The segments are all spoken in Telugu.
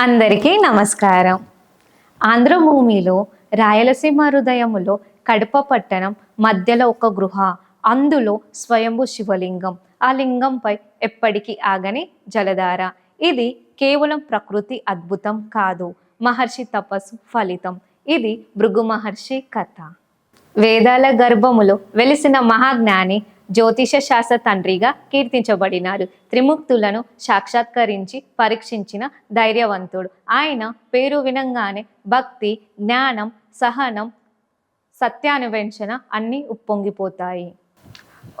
అందరికీ నమస్కారం. ఆంధ్రభూమిలో రాయలసీమ హృదయములో కడప పట్టణం మధ్యలో ఒక గృహ అందులో స్వయంభు శివలింగం. ఆ లింగంపై ఎప్పటికీ ఆగని జలధార. ఇది కేవలం ప్రకృతి అద్భుతం కాదు మహర్షి తపస్సు ఫలితం. ఇది భృగు మహర్షి కథ. వేదాల గర్భములో వెలిసిన మహాజ్ఞాని జ్యోతిష శాస్త్ర తండ్రిగా కీర్తించబడినారు త్రిముక్తులను సాక్షాత్కరించి పరీక్షించిన ధైర్యవంతుడు. ఆయన పేరు వినంగానే భక్తి జ్ఞానం సహనం సత్యాన్వేషణ అన్నీ ఉప్పొంగిపోతాయి.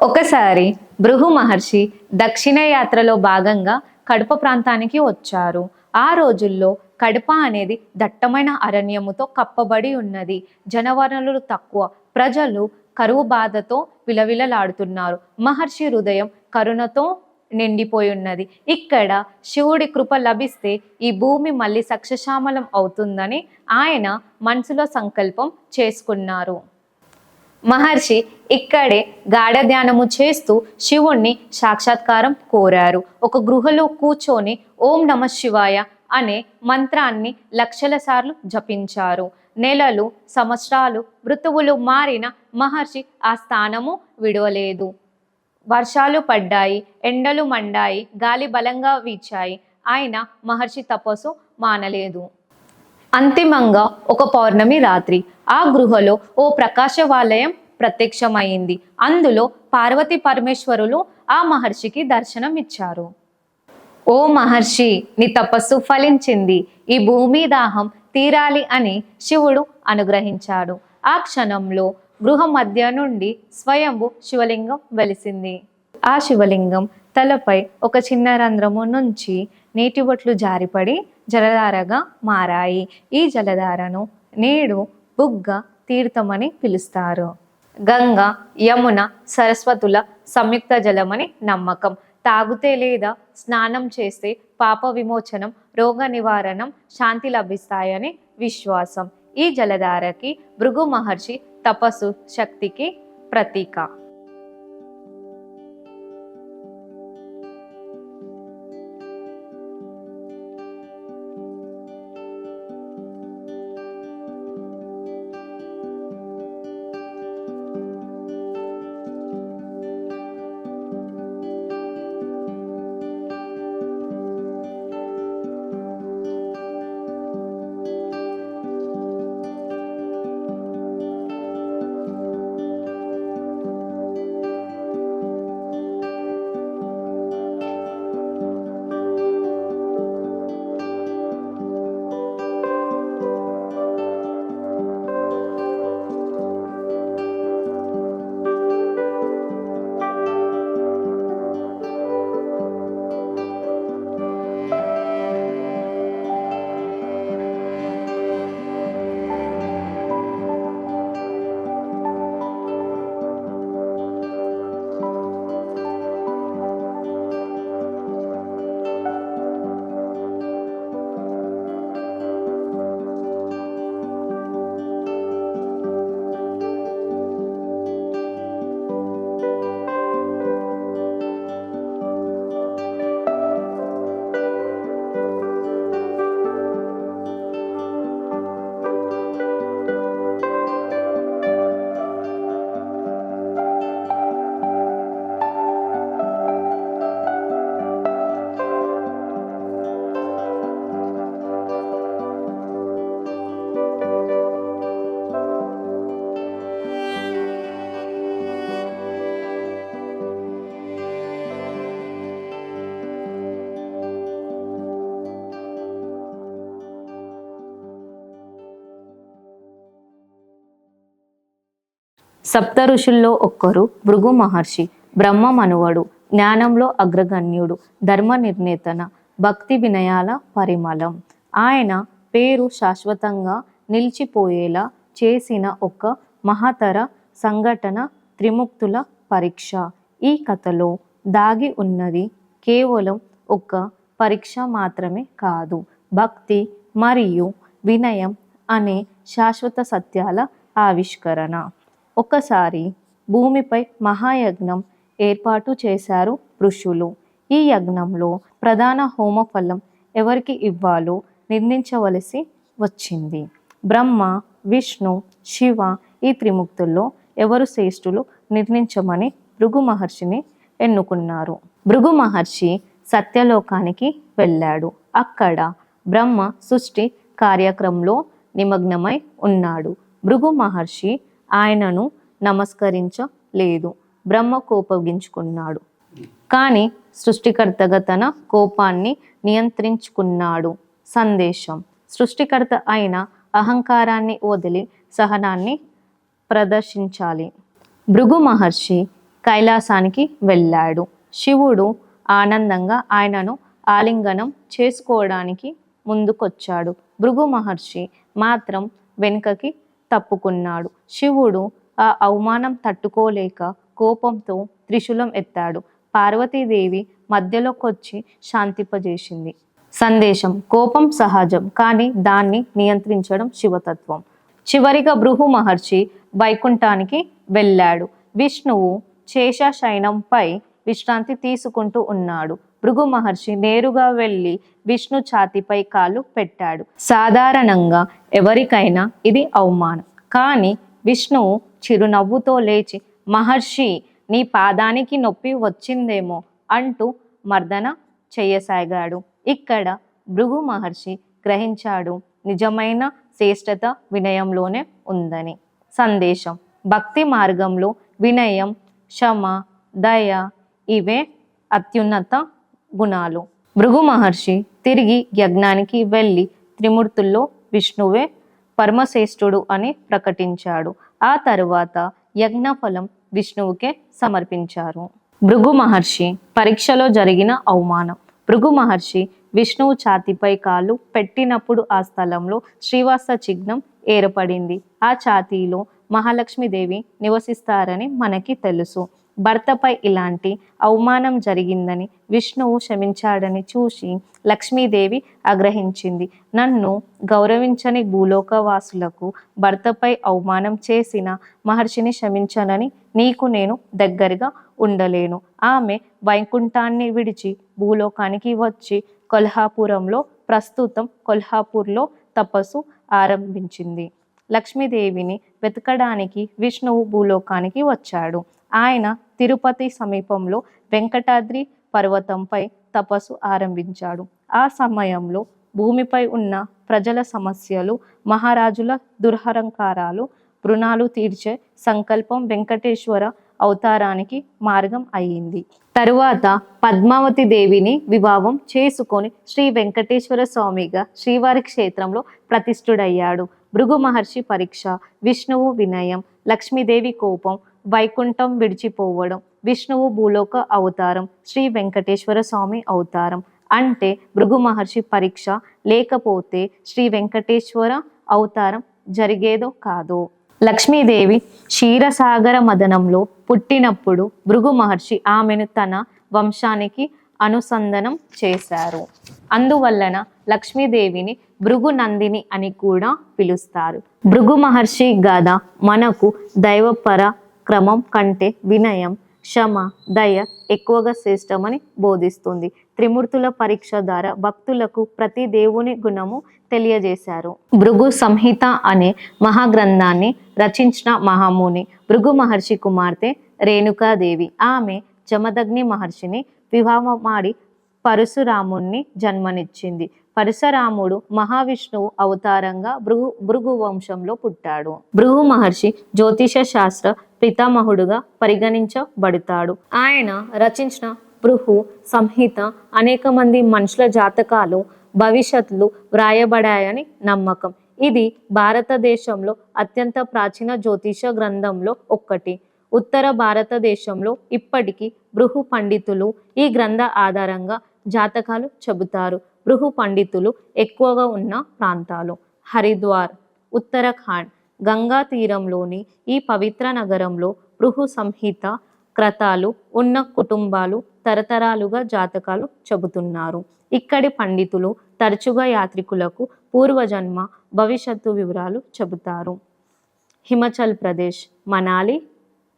ఒకసారి భృగు మహర్షి దక్షిణ యాత్రలో భాగంగా కడప ప్రాంతానికి వచ్చారు. ఆ రోజుల్లో కడప అనేది దట్టమైన అరణ్యముతో కప్పబడి ఉన్నది. జనవనరులు తక్కువ. ప్రజలు కరువు బాధతో విలవిలలాడుతున్నారు. మహర్షి హృదయం కరుణతో నిండిపోయి ఉన్నది ఇక్కడ శివుడి కృప లభిస్తే ఈ భూమి మళ్ళీ సక్షశామలం అవుతుందని ఆయన మనసులో సంకల్పం చేసుకున్నారు. మహర్షి ఇక్కడే గాఢ ధ్యానము చేస్తూ శివుణ్ణి సాక్షాత్కారం కోరారు. ఒక గృహలో కూర్చొని ఓం నమ శివాయ అనే మంత్రాన్ని లక్షల సార్లు జపించారు. నెలలు సంవత్సరాలు ఋతువులు మారిన మహర్షి ఆ స్థానము విడవలేదు. వర్షాలు పడ్డాయి ఎండలు మండాయి గాలి బలంగా వీచాయి. ఆయన మహర్షి తపస్సు మానలేదు. అంతిమంగా ఒక పౌర్ణమి రాత్రి ఆ గృహలో ఓ ప్రకాశవాలయం ప్రత్యక్షమైంది. అందులో పార్వతి పరమేశ్వరులు ఆ మహర్షికి దర్శనం ఇచ్చారు ఓ మహర్షి నీ తపస్సు ఫలించింది. ఈ భూమి దాహం తీరాలి అని శివుడు అనుగ్రహించాడు. ఆ క్షణంలో గృహ మధ్య నుండి స్వయంభు శివలింగం వెలిసింది. ఆ శివలింగం తలపై ఒక చిన్న రంధ్రము నుంచి నీటి బొట్లు జారిపడి జలధారగా మారాయి. ఈ జలధారను నేడు బుగ్గ తీర్థమని పిలుస్తారు. గంగ యమున సరస్వతుల సంయుక్త జలమని నమ్మకం. తాగితే లేదా స్నానం చేస్తే పాప విమోచనం రోగ నివారణం శాంతి లభిస్తాయని విశ్వాసం. ఈ జలధారకి భృగు మహర్షి తపస్సు శక్తికి ప్రతీక. సప్త ఋషుల్లో ఒక్కరు భృగు మహర్షి బ్రహ్మ మనువడు జ్ఞానంలో అగ్రగణ్యుడు ధర్మ నిర్ణేతన భక్తి వినయాల పరిమళం. ఆయన పేరు శాశ్వతంగా నిలిచిపోయేలా చేసిన ఒక మహతర సంఘటన త్రిముక్తుల పరీక్ష. ఈ కథలో దాగి ఉన్నది కేవలం ఒక పరీక్ష మాత్రమే కాదు భక్తి మరియు వినయం అనే శాశ్వత సత్యాల ఆవిష్కరణ. ఒకసారి భూమిపై మహాయజ్ఞం ఏర్పాటు చేశారు ఋషులు. ఈ యజ్ఞంలో ప్రధాన హోమఫలం ఎవరికి ఇవ్వాలో నిర్ణయించవలసి వచ్చింది. బ్రహ్మ విష్ణు శివ ఈ త్రిముక్తుల్లో ఎవరు శ్రేష్ఠులు నిర్ణయించమని భృగు మహర్షిని ఎన్నుకున్నారు. భృగు మహర్షి సత్యలోకానికి వెళ్ళాడు. అక్కడ బ్రహ్మ సృష్టి కార్యక్రమంలో నిమగ్నమై ఉన్నాడు. భృగు మహర్షి ఆయనను నమస్కరించలేదు. బ్రహ్మ కోపగించుకున్నాడు. కానీ సృష్టికర్తగా తన కోపాన్ని నియంత్రించుకున్నాడు. సందేశం. సృష్టికర్త అయిన అహంకారాన్ని వదిలి సహనాన్ని ప్రదర్శించాలి. భృగు మహర్షి కైలాసానికి వెళ్ళాడు. శివుడు ఆనందంగా ఆయనను ఆలింగనం చేసుకోవడానికి ముందుకొచ్చాడు. భృగు మహర్షి మాత్రం వెనుకకి తప్పుకున్నాడు. శివుడు ఆ అవమానం తట్టుకోలేక కోపంతో త్రిశూలం ఎత్తాడు. పార్వతీదేవి మధ్యలోకొచ్చి శాంతింపజేసింది. సందేశం కోపం సహజం కానీ దాన్ని నియంత్రించడం శివతత్వం. చివరిగా భృహు మహర్షి వైకుంఠానికి వెళ్ళాడు. విష్ణువు శేషశయనంపై విశ్రాంతి తీసుకుంటూ ఉన్నాడు. భృగు మహర్షి నేరుగా వెళ్ళి విష్ణు ఛాతిపై కాలు పెట్టాడు. సాధారణంగా ఎవరికైనా ఇది అవమానం. కానీ విష్ణువు చిరునవ్వుతో లేచి మహర్షి నీ పాదానికి నొప్పి వచ్చిందేమో అంటూ మర్దన చేయసాగాడు. ఇక్కడ భృగు మహర్షి గ్రహించాడు నిజమైన శ్రేష్టత వినయంలోనే ఉందని. సందేశం భక్తి మార్గంలో వినయం క్షమ దయ ఇవే అత్యున్నత గుణాలు. భృగు మహర్షి తిరిగి యజ్ఞానికి వెళ్ళి త్రిమూర్తుల్లో విష్ణువే పరమశ్రేష్ఠుడు అని ప్రకటించాడు. ఆ తరువాత యజ్ఞఫలం విష్ణువుకే సమర్పించారు. భృగు మహర్షి పరీక్షలో జరిగిన అవమానం. భృగు మహర్షి విష్ణువు ఛాతిపై కాలు పెట్టినప్పుడు ఆ స్థలంలో శ్రీవాస చిహ్నం ఏర్పడింది. ఆ ఛాతీలో మహాలక్ష్మీదేవి నివసిస్తారని మనకి తెలుసు. భర్తపై ఇలాంటి అవమానం జరిగిందని విష్ణువు క్షమించాడని చూసి లక్ష్మీదేవి ఆగ్రహించింది. నన్ను గౌరవించని భూలోకవాసులకు భర్తపై అవమానం చేసిన మహర్షిని క్షమించనని నీకు నేను దగ్గరగా ఉండలేను. ఆమె వైకుంఠాన్ని విడిచి భూలోకానికి వచ్చి కొల్హాపురంలో ప్రస్తుతం కొల్హాపూర్లో తపస్సు ఆరంభించింది. లక్ష్మీదేవిని వెతకడానికి విష్ణువు భూలోకానికి వచ్చాడు. ఆయన తిరుపతి సమీపంలో వెంకటాద్రి పర్వతంపై తపస్సు ఆరంభించాడు. ఆ సమయంలో భూమిపై ఉన్న ప్రజల సమస్యలు మహారాజుల దుర్హరంకారాలు రుణాలు తీర్చే సంకల్పం వెంకటేశ్వర అవతారానికి మార్గం అయ్యింది. తరువాత పద్మావతి దేవిని వివాహం చేసుకొని శ్రీ వెంకటేశ్వర స్వామిగా శ్రీవారి క్షేత్రంలో ప్రతిష్ఠుడయ్యాడు. భృగు మహర్షి పరీక్ష విష్ణువు వినయం లక్ష్మీదేవి కోపం వైకుంఠం విడిచిపోవడం విష్ణువు భూలోక అవతారం శ్రీ వెంకటేశ్వర స్వామి అవతారం. అంటే భృగు మహర్షి పరీక్ష లేకపోతే శ్రీ వెంకటేశ్వర అవతారం జరిగేదో కాదో. లక్ష్మీదేవి క్షీరసాగర మదనంలో పుట్టినప్పుడు భృగు మహర్షి ఆమెను తన వంశానికి అనుసంధానం చేశారు. అందువలన లక్ష్మీదేవిని భృగు నందిని అని కూడా పిలుస్తారు. భృగు మహర్షి గాథ మనకు దైవపర క్రమం కంటే వినయం క్షమ దయ ఎక్కువగా శ్రేష్టమని బోధిస్తుంది. త్రిమూర్తుల పరీక్ష ద్వారా భక్తులకు ప్రతి దేవుని గుణము తెలియజేశారు. భృగు సంహిత అనే మహాగ్రంథాన్ని రచించిన మహాముని భృగు మహర్షి కుమార్తె రేణుకాదేవి. ఆమె జమదగ్ని మహర్షిని వివాహమాడి పరశురాముణ్ణి జన్మనిచ్చింది. పరశురాముడు మహావిష్ణువు అవతారంగా భృగు భృగు వంశంలో పుట్టాడు. భృగు మహర్షి జ్యోతిష శాస్త్ర పితామహుడుగా పరిగణించబడతాడు. ఆయన రచించిన బృహు సంహిత అనేక మంది మనుషుల జాతకాలు భవిష్యత్తులు వ్రాయబడాయని నమ్మకం. ఇది భారతదేశంలో అత్యంత ప్రాచీన జ్యోతిష గ్రంథంలో ఒక్కటి. ఉత్తర భారతదేశంలో ఇప్పటికీ బృహు పండితులు ఈ గ్రంథ ఆధారంగా జాతకాలు చెబుతారు. బృహు పండితులు ఎక్కువగా ఉన్న ప్రాంతాలు. హరిద్వార్ ఉత్తరాఖండ్ గంగా తీరంలోని ఈ పవిత్ర నగరంలో పృహు సంహిత క్రతాలు ఉన్న కుటుంబాలు తరతరాలుగా జాతకాలు చెబుతున్నారు. ఇక్కడి పండితులు తరచుగా యాత్రికులకు పూర్వజన్మ భవిష్యత్తు వివరాలు చెబుతారు. హిమాచల్ ప్రదేశ్ మనాలి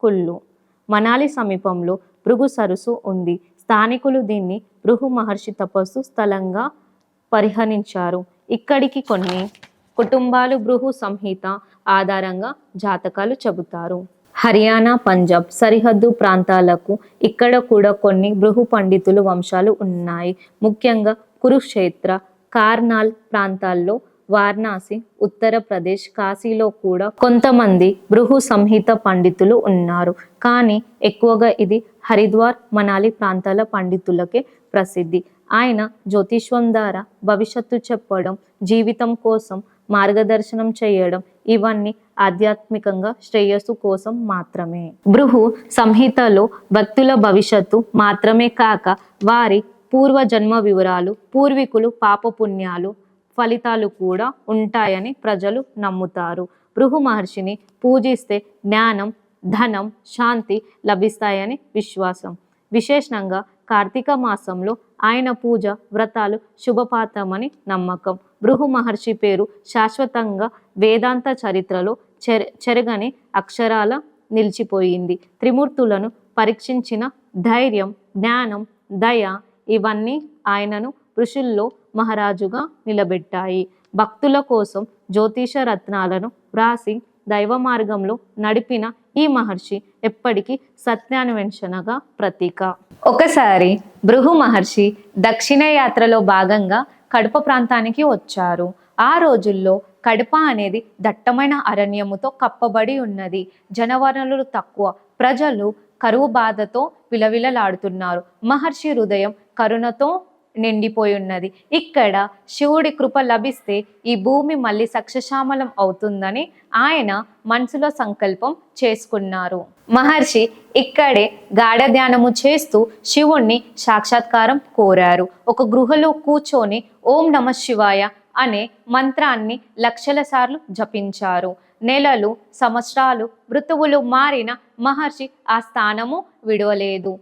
కుల్లు. మనాలి సమీపంలో భృగు సరస్సు ఉంది. స్థానికులు దీన్ని భృగు మహర్షి తపస్సు స్థలంగా పరిహరించారు. ఇక్కడికి కొన్ని కుటుంబాలు బృహు సంహిత ఆధారంగా జాతకాలు చెబుతారు. హర్యానా పంజాబ్ సరిహద్దు ప్రాంతాలకు ఇక్కడ కూడా కొన్ని బృహు పండితులు వంశాలు ఉన్నాయి. ముఖ్యంగా కురుక్షేత్ర కార్నాల్ ప్రాంతాల్లో వారణాసి ఉత్తరప్రదేశ్ కాశీలో కూడా కొంతమంది బృహు సంహిత పండితులు ఉన్నారు. కానీ ఎక్కువగా ఇది హరిద్వార్ మనాలి ప్రాంతాల పండితులకే ప్రసిద్ధి. ఆయన జ్యోతిష్వం ద్వారా భవిష్యత్తు చెప్పడం జీవితం కోసం మార్గదర్శనం చేయడం ఇవన్నీ ఆధ్యాత్మికంగా శ్రేయస్సు కోసం మాత్రమే. బృహు సంహితలో భక్తుల భవిష్యత్తు మాత్రమే కాక వారి పూర్వ జన్మ వివరాలు పూర్వీకులు పాపపుణ్యాలు ఫలితాలు కూడా ఉంటాయని ప్రజలు నమ్ముతారు. భృహు మహర్షిని పూజిస్తే జ్ఞానం ధనం శాంతి లభిస్తాయని విశ్వాసం. విశేషంగా కార్తీక మాసంలో ఆయన పూజ వ్రతాలు శుభపాతమని నమ్మకం. భృహు మహర్షి పేరు శాశ్వతంగా వేదాంత చరిత్రలో చెర చెరగని అక్షరాల నిలిచిపోయింది. త్రిమూర్తులను పరీక్షించిన ధైర్యం జ్ఞానం దయ ఇవన్నీ ఆయనను ఋషుల్లో మహారాజుగా నిలబెట్టాయి. భక్తుల కోసం జ్యోతిష రత్నాలను వ్రాసి దైవ మార్గంలో నడిపిన ఈ మహర్షి ఎప్పటికీ సత్యాన్వేషణగా ప్రతీక. ఒకసారి భృహు మహర్షి దక్షిణ యాత్రలో భాగంగా కడప ప్రాంతానికి వచ్చారు. ఆ రోజుల్లో కడప అనేది దట్టమైన అరణ్యముతో కప్పబడి ఉన్నది. జనవనరులు తక్కువ. ప్రజలు కరువు బాధతో విలవిలలాడుతున్నారు. మహర్షి హృదయం కరుణతో నిండిపోయి ఉన్నది. ఇక్కడ శివుడి కృప లభిస్తే ఈ భూమి మళ్ళీ సక్షశామలం అవుతుందని ఆయన మనసులో సంకల్పం చేసుకున్నారు. మహర్షి ఇక్కడే గాఢ ధ్యానము చేస్తూ శివుణ్ణి సాక్షాత్కారం కోరారు. ఒక గృహలో కూర్చొని ఓం నమ శివాయ అనే మంత్రాన్ని లక్షల సార్లు జపించారు. నెలలు సంవత్సరాలు ఋతువులు మారిన మహర్షి ఆ స్థానము విడవలేదు.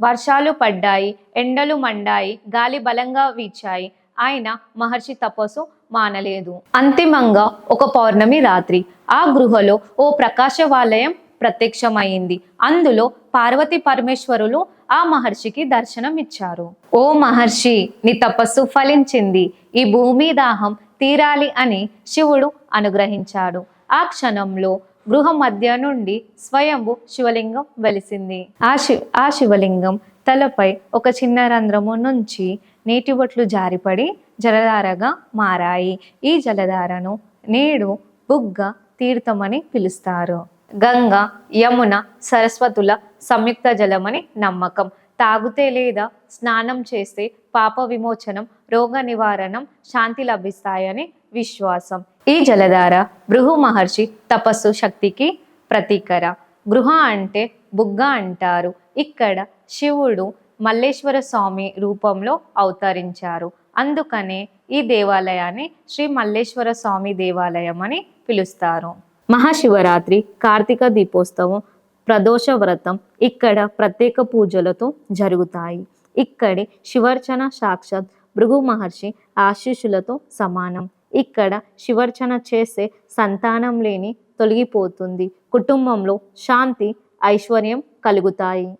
వర్షాలు పడ్డాయి ఎండలు మండాయి గాలి బలంగా వీచాయి. ఆయన మహర్షి తపస్సు మానలేదు. అంతిమంగా ఒక పౌర్ణమి రాత్రి ఆ గృహలో ఓ ప్రకాశవాలయం ప్రత్యక్షమైంది. అందులో పార్వతి పరమేశ్వరులు ఆ మహర్షికి దర్శనం ఇచ్చారు ఓ మహర్షి నీ తపస్సు ఫలించింది. ఈ భూమి దాహం తీరాలి అని శివుడు అనుగ్రహించాడు. ఆ క్షణంలో గృహం మధ్య నుండి స్వయంభు శివలింగం వెలిసింది. ఆ శి ఆ శివలింగం తలపై ఒక చిన్న రంధ్రము నుంచి నీటి బొట్లు జారిపడి జలధారగా మారాయి. ఈ జలధారను నేడు బుగ్గ తీర్థమని పిలుస్తారు. గంగ యమున సరస్వతుల సంయుక్త జలమని నమ్మకం. తాగితే లేదా స్నానం చేస్తే పాప విమోచనం రోగ నివారణం శాంతి లభిస్తాయని విశ్వాసం. ఈ జలధార భృహు మహర్షి తపస్సు శక్తికి ప్రతీకర. గృహ అంటే బుగ్గ అంటారు. ఇక్కడ శివుడు మల్లేశ్వర స్వామి రూపంలో అవతరించారు. అందుకనే ఈ దేవాలయాన్ని శ్రీ మల్లేశ్వర స్వామి దేవాలయం అని పిలుస్తారు. మహాశివరాత్రి కార్తీక దీపోత్సవం ప్రదోష వ్రతం ఇక్కడ ప్రత్యేక పూజలతో జరుగుతాయి. ఇక్కడి శివర్చన సాక్షాత్ భృగు మహర్షి ఆశీస్సులతో సమానం. ఇక్కడ శివర్చన చేసే సంతానం లేని తొలగిపోతుంది. కుటుంబంలో శాంతి ఐశ్వర్యం కలుగుతాయి.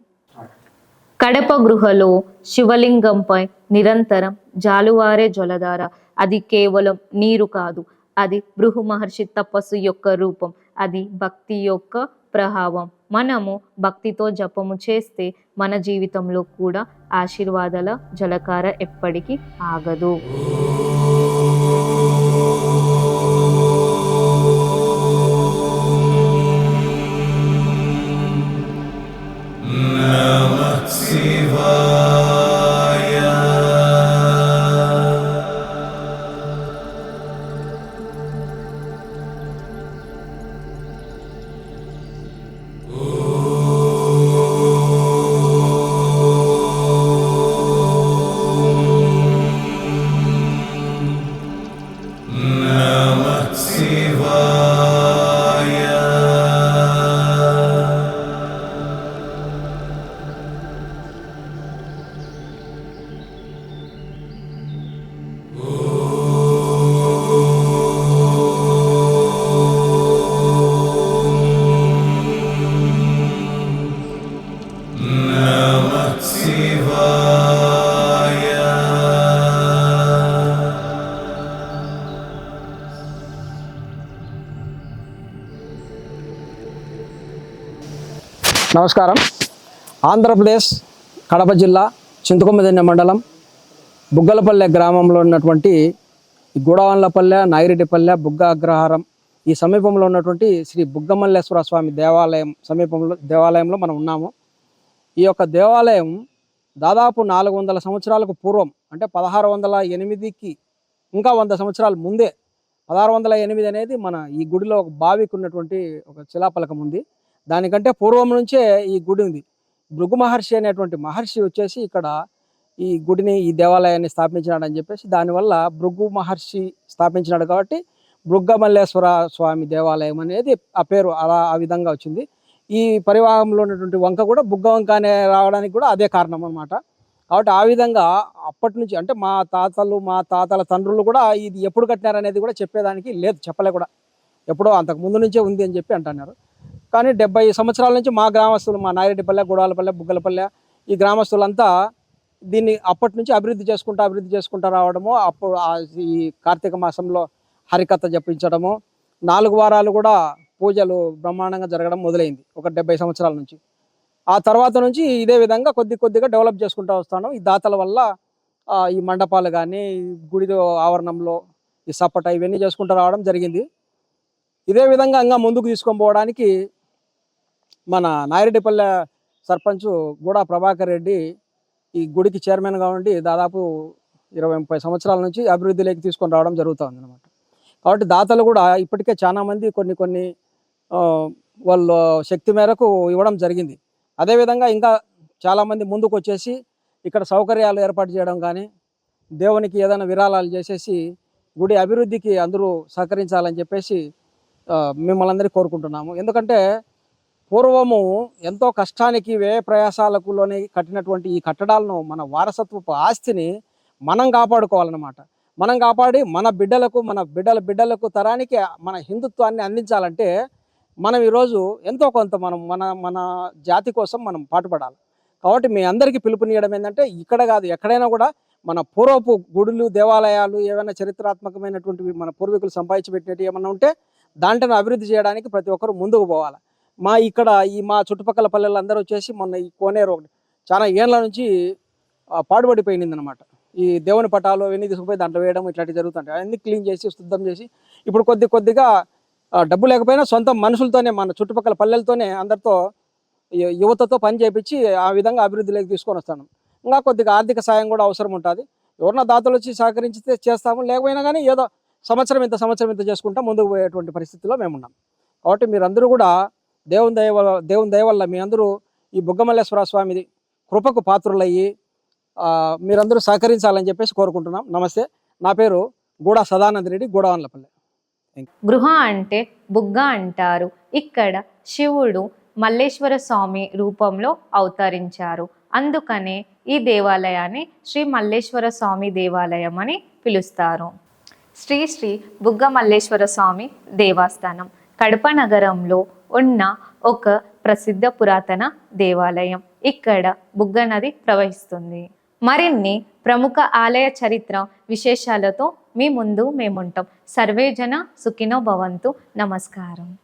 కడప గృహలో శివలింగంపై నిరంతరం జాలువారే జలధార. అది కేవలం నీరు కాదు అది బృహు మహర్షి తపస్సు యొక్క రూపం. అది భక్తి యొక్క ప్రభావం. మనము భక్తితో జపము చేస్తే మన జీవితంలో కూడా ఆశీర్వాదాల జలకార ఎప్పటికీ ఆగదు. إلا ما سواك నమస్కారం. ఆంధ్రప్రదేశ్ కడప జిల్లా చింతకొమ్మదిన్నె మండలం బుగ్గలపల్లె గ్రామంలో ఉన్నటువంటి ఈ నాగిరెడ్డిపల్లె బుగ్గ అగ్రహారం ఈ సమీపంలో ఉన్నటువంటి శ్రీ బుగ్గమల్లేశ్వర స్వామి దేవాలయం సమీపంలో దేవాలయంలో మనం ఉన్నాము. ఈ యొక్క దేవాలయం దాదాపు నాలుగు వందల సంవత్సరాలకు పూర్వం అంటే పదహారు వందల ఎనిమిదికి ఇంకా వంద సంవత్సరాల ముందే పదహారు వందల ఎనిమిది అనేది మన ఈ గుడిలో ఒక బావికి ఉన్నటువంటి ఒక శిలాపలకం ఉంది. దానికంటే పూర్వం నుంచే ఈ గుడి ఉంది. భృగు మహర్షి అనేటువంటి మహర్షి వచ్చేసి ఇక్కడ ఈ గుడిని ఈ దేవాలయాన్ని స్థాపించినాడు అని చెప్పేసి దానివల్ల భృగు మహర్షి స్థాపించినాడు కాబట్టి భృగ్గమల్లేశ్వర స్వామి దేవాలయం అనేది ఆ పేరు అలా ఆ విధంగా వచ్చింది. ఈ పరివాహంలో ఉన్నటువంటి వంక కూడా బుగ్గ వంక అనే రావడానికి కూడా అదే కారణం అన్నమాట. కాబట్టి ఆ విధంగా అప్పటి నుంచి అంటే మా తాతలు మా తాతల తండ్రులు కూడా ఇది ఎప్పుడు కట్టినారు అనేది కూడా చెప్పేదానికి లేదు చెప్పలే కూడా. ఎప్పుడో అంతకు ముందు నుంచే ఉంది అని చెప్పి అంటున్నారు. కానీ డెబ్బై సంవత్సరాల నుంచి మా గ్రామస్తులు మా నాయుడిపల్లె గుడాలపల్లె బుగ్గలపల్లె ఈ గ్రామస్తులంతా దీన్ని అప్పటి నుంచి అభివృద్ధి చేసుకుంటూ అభివృద్ధి చేసుకుంటూ రావడము అప్పుడు ఈ కార్తీక మాసంలో హరికథ జపించడము నాలుగు వారాలు కూడా పూజలు బ్రహ్మాండంగా జరగడం మొదలైంది ఒక డెబ్బై సంవత్సరాల నుంచి. ఆ తర్వాత నుంచి ఇదే విధంగా కొద్ది కొద్దిగా డెవలప్ చేసుకుంటూ వస్తాను. ఈ దాతల వల్ల ఈ మండపాలు కానీ గుడి ఆవరణంలో ఈ సప్పట ఇవన్నీ చేసుకుంటూ రావడం జరిగింది. ఇదే విధంగా ఇంకా ముందుకు తీసుకొని పోవడానికి మన నాయరెడ్డిపల్లె సర్పంచ్ గూడా ప్రభాకర్ రెడ్డి ఈ గుడికి చైర్మన్గా ఉండి దాదాపు ఇరవై ముప్పై సంవత్సరాల నుంచి అభివృద్ధిలోకి తీసుకొని రావడం జరుగుతుంది అనమాట కాబట్టి దాతలు కూడా ఇప్పటికే చాలామంది కొన్ని కొన్ని వాళ్ళు వాళ్ళ శక్తి మేరకు ఇవ్వడం జరిగింది. అదేవిధంగా ఇంకా చాలామంది ముందుకు వచ్చేసి ఇక్కడ సౌకర్యాలు ఏర్పాటు చేయడం కానీ దేవునికి ఏదైనా విరాళాలు చేసేసి గుడి అభివృద్ధికి అందరూ సహకరించాలని చెప్పేసి మిమ్మల్ని అందరికీ కోరుకుంటున్నాము. ఎందుకంటే పూర్వము ఎంతో కష్టానికి వ్యయ ప్రయాసాలకులోనే కట్టినటువంటి ఈ కట్టడాలను మన వారసత్వపు ఆస్తిని మనం కాపాడుకోవాలన్నమాట. మనం కాపాడి మన బిడ్డలకు మన బిడ్డల బిడ్డలకు తరానికి మన హిందుత్వాన్ని అందించాలంటే మనం ఈరోజు ఎంతో కొంత మనం మన మన జాతి కోసం మనం పాటుపడాలి. కాబట్టి మీ అందరికీ పిలుపునియడం ఏంటంటే ఇక్కడ కాదు ఎక్కడైనా కూడా మన పూర్వపు గుడులు దేవాలయాలు ఏమైనా చరిత్రాత్మకమైనటువంటివి మన పూర్వీకులు సంపాదించి పెట్టినట్టు ఏమన్నా ఉంటే దాంట్లో అభివృద్ధి చేయడానికి ప్రతి ఒక్కరు ముందుకు పోవాలి. మా ఇక్కడ ఈ మా చుట్టుపక్కల పల్లెలు అందరూ వచ్చేసి మొన్న ఈ కోనేరు ఒకటి చాలా ఏళ్ళ నుంచి పాడుపడిపోయింది అనమాట ఈ దేవుని పటాలు అవన్నీ తీసుకుపోయి దాంట్లో వేయడం ఇట్లాంటివి జరుగుతుంటాయి. అన్ని క్లీన్ చేసి శుద్ధం చేసి ఇప్పుడు కొద్ది కొద్దిగా డబ్బు లేకపోయినా సొంత మనుషులతోనే మన చుట్టుపక్కల పల్లెలతోనే అందరితో యువతతో పని చేయించి ఆ విధంగా అభివృద్ధిలోకి తీసుకొని వస్తాను. ఇంకా కొద్దిగా ఆర్థిక సాయం కూడా అవసరం ఉంటుంది. ఎవరన్నా దాతలు వచ్చి సహకరించితే చేస్తాము. లేకపోయినా కానీ ఏదో సంవత్సరం ఇంత సంవత్సరం ఇంత చేసుకుంటా ముందుకు పోయేటువంటి పరిస్థితిలో మేము ఉన్నాం కాబట్టి మీరందరూ కూడా దేవుని దయ వల్ల దేవుని దయ వల్ల మీ అందరూ ఈ బుగ్గమల్లేశ్వర స్వామి కృపకు పాత్రులయ్యి మీరందరూ సహకరించాలని చెప్పేసి కోరుకుంటున్నాం. నమస్తే. నా పేరు గూడా సదానంద రెడ్డి గూడవన్లపల్లి. గృహ అంటే బుగ్గ అంటారు. ఇక్కడ శివుడు మల్లేశ్వర స్వామి రూపంలో అవతరించారు. అందుకనే ఈ దేవాలయాన్ని శ్రీ మల్లేశ్వర స్వామి దేవాలయం అని పిలుస్తారు. శ్రీ శ్రీ బుగ్గ మల్లేశ్వర స్వామి దేవస్థానం. కడప నగరంలో ఉన్న ఒక ప్రసిద్ధ పురాతన దేవాలయం. ఇక్కడ బుగ్గ నది ప్రవహిస్తుంది. మరిన్ని ప్రముఖ ఆలయ చరిత్ర విశేషాలతో మీ ముందు మేముంటాం. సర్వేజన సుఖినో భవంతు. నమస్కారం.